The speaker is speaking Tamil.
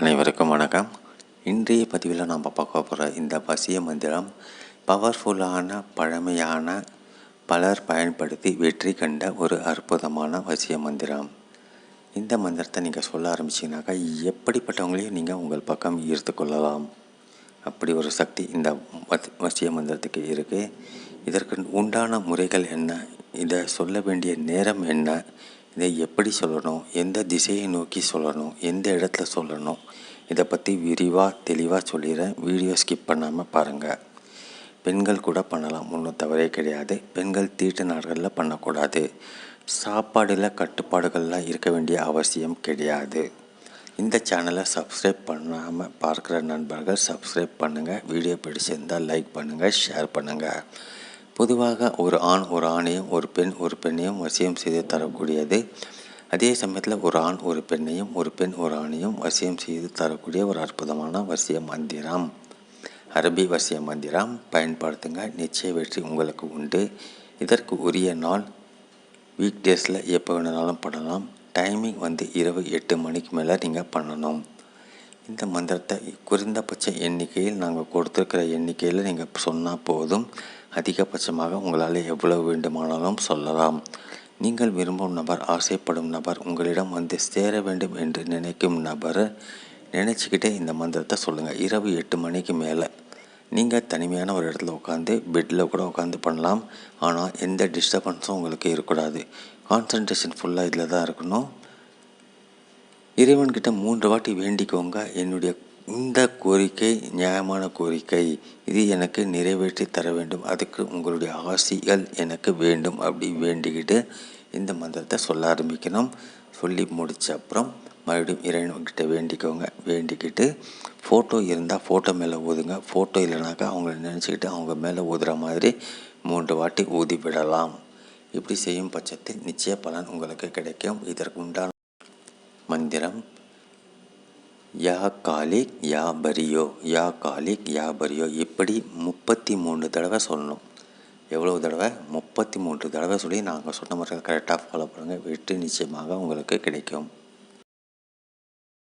அனைவருக்கும் வணக்கம். இன்றைய பதிவில் நாம் பார்க்க போகிற இந்த வசிய மந்திரம் பவர்ஃபுல்லான பழமையான பலர் பயன்படுத்தி வெற்றி கண்ட ஒரு அற்புதமான வசிய மந்திரம். இந்த மந்திரத்தை நீங்கள் சொல்ல ஆரம்பிச்சிங்கனாக்கா எப்படிப்பட்டவங்களையும் நீங்கள் உங்கள் பக்கம் ஈர்த்து கொள்ளலாம். அப்படி ஒரு சக்தி இந்த வசிய மந்திரத்துக்கு இருக்குது இதற்கு உண்டான முறைகள் என்ன? இதை சொல்ல வேண்டிய நேரம் என்ன? இதை எப்படி சொல்லணும்? எந்த திசையை நோக்கி சொல்லணும்? எந்த இடத்துல சொல்லணும்? இதை பற்றி விரிவாக தெளிவாக சொல்லிடுறேன். வீடியோ ஸ்கிப் பண்ணாமல் பாருங்கள் பெண்கள் கூட பண்ணலாம். ஒன்றும் தவறே கிடையாது. பெண்கள் தீட்டு நாடுகளில் பண்ணக்கூடாது. சாப்பாடில் கட்டுப்பாடுகள்லாம் இருக்க வேண்டிய அவசியம் கிடையாது. இந்த சேனலை சப்ஸ்கிரைப் பண்ணாமல் பார்க்குற நண்பர்கள் சப்ஸ்கிரைப் பண்ணுங்கள் வீடியோ பிடிச்சிருந்தால் லைக் பண்ணுங்கள் ஷேர் பண்ணுங்கள் பொதுவாக ஒரு ஆண் ஒரு ஆணையும் ஒரு பெண் ஒரு பெண்ணையும் வசியம் செய்து தரக்கூடியது. அதே சமயத்தில் ஒரு ஆண் ஒரு பெண்ணையும் ஒரு பெண் ஒரு ஆணையும் வசியம் செய்து தரக்கூடிய ஒரு அற்புதமான வசிய மந்திரம். அரபி வசிய மந்திரம். பயன்படுத்துங்க. நிச்சய வெற்றி உங்களுக்கு உண்டு. இதற்கு உரிய நாள் வீக் டேஸில் எப்போ வேணுனாலும் பண்ணலாம். டைமிங் வந்து இரவு எட்டு மணிக்கு மேலே நீங்கள் பண்ணணும். இந்த மந்திரத்தை குறைந்தபட்ச எண்ணிக்கையில் நாங்கள் கொடுத்துருக்கிற எண்ணிக்கையில் நீங்கள் சொன்னால் போதும். அதிகபட்சமாக உங்களால் எவ்வளவு வேண்டுமானாலும் சொல்லலாம். நீங்கள் விரும்பும் நபர் ஆசைப்படும் நபர் உங்களிடம் வந்து சேர வேண்டும் என்று நினைக்கும் நபரை நினச்சிக்கிட்டே இந்த மந்திரத்தை சொல்லுங்கள் இரவு எட்டு மணிக்கு மேலே. நீங்கள் தனிமையான ஒரு இடத்துல உட்காந்து பெட்டில் கூட உட்காந்து பண்ணலாம். ஆனால் எந்த டிஸ்டர்பன்ஸும் உங்களுக்கு இருக்கக்கூடாது. கான்சன்ட்ரேஷன் ஃபுல்லாக இதில் தான் இருக்கணும். இறைவன்கிட்ட மூன்று வாட்டி வேண்டிக்கோங்க. என்னுடைய இந்த கோரிக்கை நியாயமான கோரிக்கை இது எனக்கு நிறைவேற்றி தர வேண்டும். அதுக்கு உங்களுடைய ஆசிகள் எனக்கு வேண்டும் அப்படி வேண்டிக்கிட்டு இந்த மந்திரத்தை சொல்ல ஆரம்பிக்கணும். சொல்லி முடித்த அப்புறம் மறுபடியும் இறைவன்கிட்ட வேண்டிக்கோங்க. வேண்டிக்கிட்டு ஃபோட்டோ இருந்தால் ஃபோட்டோ மேலே ஊதுங்க. ஃபோட்டோ இல்லைனாக்கா அவங்கள நினச்சிக்கிட்டு அவங்க மேலே ஊதுகிற மாதிரி மூன்று வாட்டி ஊதி விடலாம். இப்படி செய்யும் பட்சத்தில் நிச்சய பலன் உங்களுக்கு கிடைக்கும். இதற்கு உண்டான மந்திரம் யா காலிக் யா பரியோ யா காலிக் யா பரியோ. இப்படி முப்பத்தி மூணு தடவை சொல்லணும். எவ்வளவு தடவை? முப்பத்தி மூன்று தடவை சொல்லி நாங்கள் சொன்ன மாதிரி கரெக்டாக ஃபாலோ பண்ணுங்கள் வெற்றி நிச்சயமாக உங்களுக்கு கிடைக்கும்.